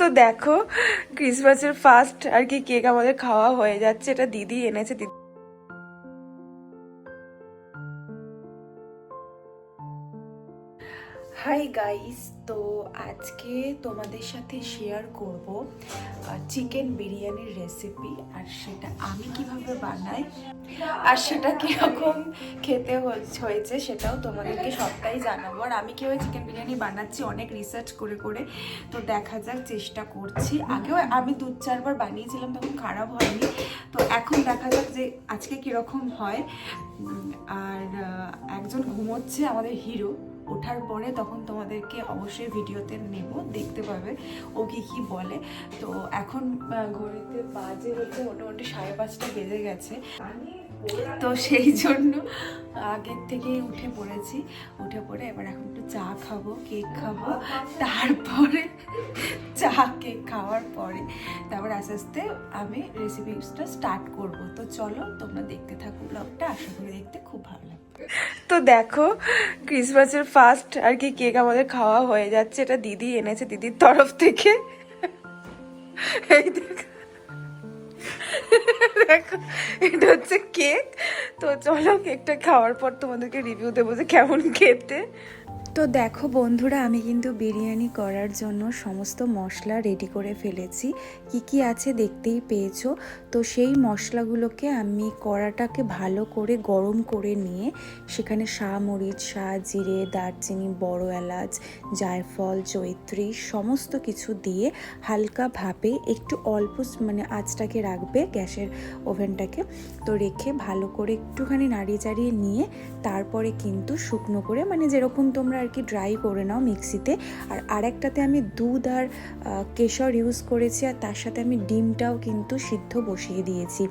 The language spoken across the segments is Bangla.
তো দেখো ক্রিসমাসের ফার্স্ট আর কি কেক আমাদের খাওয়া হয়ে যাচ্ছে, এটা দিদি এনেছে, দিদি হাই গাইস তো আজকে তোমাদের সাথে শেয়ার করব চিকেন বিরিয়ানির রেসিপি আর সেটা আমি কীভাবে বানাই আর সেটা কীরকম খেতে হয়ে- হয়েছে সেটাও তোমাদেরকে সবটাই জানাব। আর আমি কীভাবে চিকেন বিরিয়ানি বানাচ্ছি অনেক রিসার্চ করে করে তো দেখা যাক চেষ্টা করছি। আগেও আমি দু চারবার বানিয়েছিলাম, তখন খারাপ হয়নি। তো এখন দেখা যাক যে আজকে কীরকম হয়। আর একজন ঘুমোচ্ছে আমাদের হিরো। ওঠার পরে তখন তোমাদেরকে অবশ্যই ভিডিওতে নেব, দেখতে পাবে ও কি কি বলে। তো এখন ঘড়িতে বাজে হচ্ছে মোটামুটি সাড়ে পাঁচটা বেজে গেছে। তো সেই জন্য আগের থেকেই উঠে পড়েছি। উঠে পড়ে এবার এখন একটু চা খাব, কেক খাব। তারপরে চা, কেক খাওয়ার পরে তারপর আস্তে আস্তে আমি রেসিপিটা স্টার্ট করব। তো চলো তোমরা দেখতে থাকো ব্লগটা আশা করি দেখতে খুব ভালো লাগবে। তো দেখো ক্রিসমাসের ফার্স্ট আর কি কেক আমাদের খাওয়া হয়ে যাচ্ছে, এটা দিদি এনেছে দিদির তরফ থেকে। দেখো। এটা হচ্ছে কেক তো চলো কেকটা খাওয়ার পর তোমাদেরকে রিভিউ দেবো যে কেমন খেতে। তো দেখো বন্ধুরা, আমি কিন্তু বিরিয়ানি করার জন্য সমস্ত মশলা রেডি করে ফেলেছি। কি কি আছে দেখতেই পেয়েছ? তো সেই মশলাগুলোকে আমি কড়াটাকে ভালো করে গরম করে নিয়ে সেখানে মরিচ শাহ জিরে দারচিনি, বড় এলাচ, জায়ফল জৈত্রী সমস্ত কিছু দিয়ে হালকা ভাপে একটু অল্প মানে আঁচটাকে রাখবে গ্যাসের ওভেনটাকে। তো রেখে ভালো করে একটুখানি নাড়িয়ে চাড়িয়ে নিয়ে তারপরে কিন্তু শুকনো করে মানে যেরকম তোমরা আর কি ড্রাই করে নাও মিক্সিতে। আর আরেকটাতে আমি দুধ আর কেশর ইউজ করেছি আর তার সাথে আমি ডিমটাও কিন্তু সিদ্ধ বসিয়ে দিয়েছি।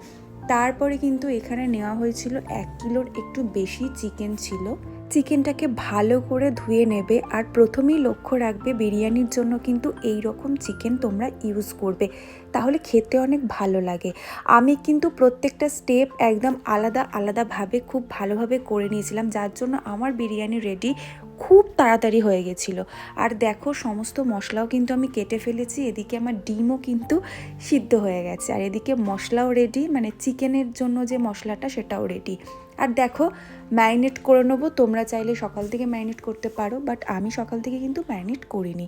তারপরে কিন্তু এখানে নেওয়া হয়েছিল এক কিলোর একটু বেশি চিকেন ছিল। চিকেনটাকে ভালো করে ধুয়ে নেবে আর প্রথমেই লক্ষ্য রাখবে বিরিয়ানির জন্য কিন্তু এই রকম চিকেন তোমরা ইউজ করবে। তাহলে খেতে অনেক ভালো লাগে। আমি কিন্তু প্রত্যেকটা স্টেপ একদম আলাদা আলাদাভাবে খুব ভালোভাবে করে নিয়েছিলাম, যার জন্য আমার বিরিয়ানি রেডি খুব তাড়াতাড়ি হয়ে গেছিল। আর দেখো সমস্ত মশলাও কিন্তু আমি কেটে ফেলেছি, এদিকে আমার ডিমও কিন্তু সিদ্ধ হয়ে গেছে। আর এদিকে মশলাও রেডি মানে চিকেনের জন্য যে মশলাটা সেটাও রেডি আর দেখো ম্যারিনেট করে নেব, তোমরা চাইলে সকাল থেকে ম্যারিনেট করতে পারো বাট আমি সকাল থেকে কিন্তু ম্যারিনেট করিনি।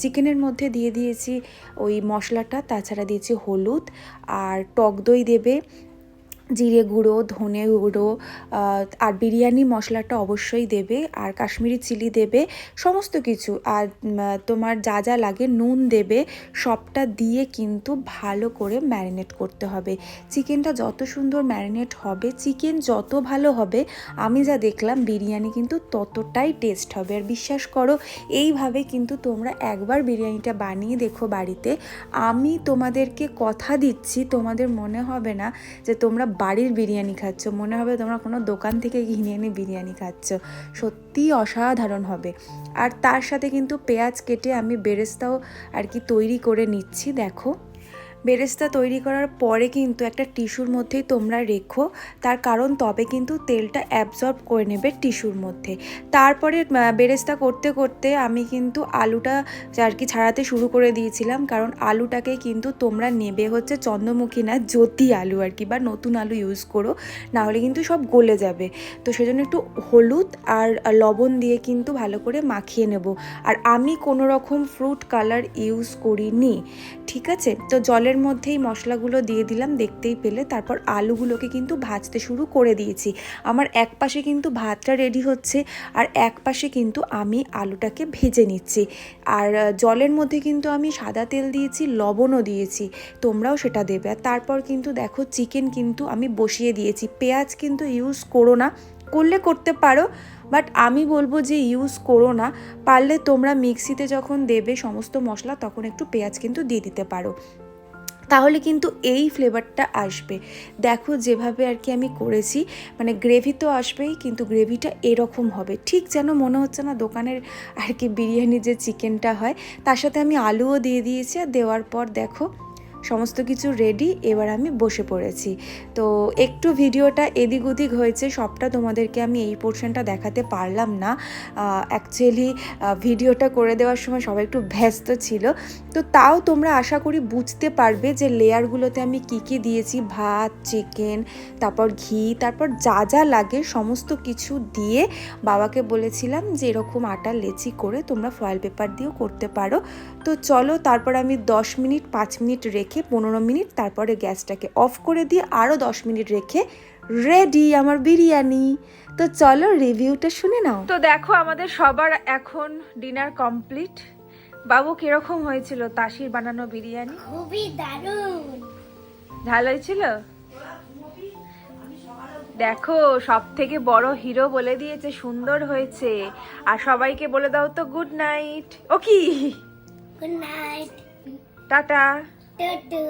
চিকেনের মধ্যে দিয়ে দিয়েছি ওই মশলাটা, তাছাড়া দিয়েছি হলুদ, আর টক দই দেবে জিরে গুঁড়ো, ধনে গুঁড়ো আর বিরিয়ানি মশলাটা অবশ্যই দেবে, আর কাশ্মীরি চিলি দেবে, সমস্ত কিছু। আর তোমার যা যা লাগে নুন দেবে, সবটা দিয়ে কিন্তু ভালো করে ম্যারিনেট করতে হবে। চিকেনটা যত সুন্দর ম্যারিনেট হবে, চিকেন যত ভালো হবে, আমি যা দেখলাম, বিরিয়ানি কিন্তু ততটাই টেস্ট হবে। আর বিশ্বাস করো, এইভাবে কিন্তু তোমরা একবার বিরিয়ানিটা বানিয়ে দেখো বাড়িতে। আমি তোমাদেরকে কথা দিচ্ছি, তোমাদের মনে হবে না যে তোমরা বাড়ির বিরিয়ানি খাচ্ছ, মনে হবে তোমরা কোনো দোকান থেকে কিনে এনে বিরিয়ানি খাচ্ছ। সত্যিই অসাধারণ হবে। আর তার সাথে কিন্তু পেঁয়াজ কেটে আমি বেরেস্তাও আর কি তৈরি করে নিচ্ছি, দেখো। বেরেস্তা তৈরি করার পরে কিন্তু একটা টিস্যুর মধ্যেই তোমরা রেখো। তার কারণ তবে কিন্তু তেলটা অ্যাবজর্ব করে নেবে টিস্যুর মধ্যে। তারপরে বেরেস্তা করতে করতে আমি কিন্তু আলুটা আর কি ছাড়াতে শুরু করে দিয়েছিলাম। কারণ আলুটাকে কিন্তু তোমরা নেবে হচ্ছে চন্দ্রমুখী না, জ্যোতি আলু আর কি, বা নতুন আলু ইউজ করো নাহলে কিন্তু সব গলে যাবে। তো সেজন্য একটু হলুদ আর লবণ দিয়ে কিন্তু ভালো করে মাখিয়ে নেব। আর আমি কোনো রকম ফ্রুট কালার ইউজ করিনি, ঠিক আছে? তো জলের মধ্যেই মশলাগুলো দিয়ে দিলাম, দেখতেই পেলে। তারপর আলুগুলোকে কিন্তু ভাজতে শুরু করে দিয়েছি। আমার এক পাশে কিন্তু ভাতটা রেডি হচ্ছে, আর এক পাশে কিন্তু আমি আলুটাকে ভেজে নিচ্ছি। আর জলের মধ্যে কিন্তু আমি সাদা তেল দিয়েছি, লবণও দিয়েছি। তোমরাও সেটা দেবে। আর তারপর কিন্তু দেখো চিকেন কিন্তু আমি বসিয়ে দিয়েছি। পেঁয়াজ কিন্তু ইউজ করো না। করলে করতে পারো বাট আমি বলব যে ইউজ করো না। পারলে তোমরা মিক্সিতে যখন দেবে সমস্ত মশলা, তখন একটু পেঁয়াজ কিন্তু দিয়ে দিতে পারো। তাহলে কিন্তু এই ফ্লেভারটা আসবে। দেখো যেভাবে আর কি আমি করেছি মানে গ্রেভি তো আসবেই, কিন্তু গ্রেভিটা এরকম হবে। ঠিক যেন মনে হচ্ছে না দোকানের আর কি বিরিয়ানি যে চিকেনটা হয়, তার সাথে আমি আলুও দিয়ে দিয়েছি আর দেওয়ার পর দেখো সমস্ত কিছু রেডি এবার আমি বসে পড়েছি। তো একটু ভিডিওটা এদিক ওদিক হয়েছে, সবটা তোমাদেরকে আমি এই পোর্শনটা দেখাতে পারলাম না। অ্যাকচুয়ালি ভিডিওটা করে দেওয়ার সময় সবাই একটু ব্যস্ত ছিল। তো তাও তোমরা আশা করি বুঝতে পারবে যে লেয়ারগুলোতে আমি কি কি দিয়েছি, ভাত চিকেন তারপর ঘি, তারপর যা যা লাগে সমস্ত কিছু দিয়ে বাবাকে বলেছিলাম যে এরকম আটা, লেচি করে তোমরা ফয়েল পেপার দিয়েও করতে পারো। তো চলো তারপর আমি দশ মিনিট, পাঁচ মিনিট রেখে পনেরো মিনিট তারপরে গ্যাসটাকে অফ করে দিয়ে আরও দশ মিনিট রেখে রেডি আমার বিরিয়ানি। তো চলো রিভিউটা শুনে নাও। তো দেখো আমাদের সবার এখন ডিনার কমপ্লিট। বাবু কীরকম হয়েছিল তাসির বানানো বিরিয়ানি? খুবই দারুণ। হয়েছিল দেখো সব থেকে বড় হিরো বলে দিয়েছে সুন্দর হয়েছে। আর সবাইকে বলে দাও তো গুড নাইট। ও কি? Good night. টাটা। টুটু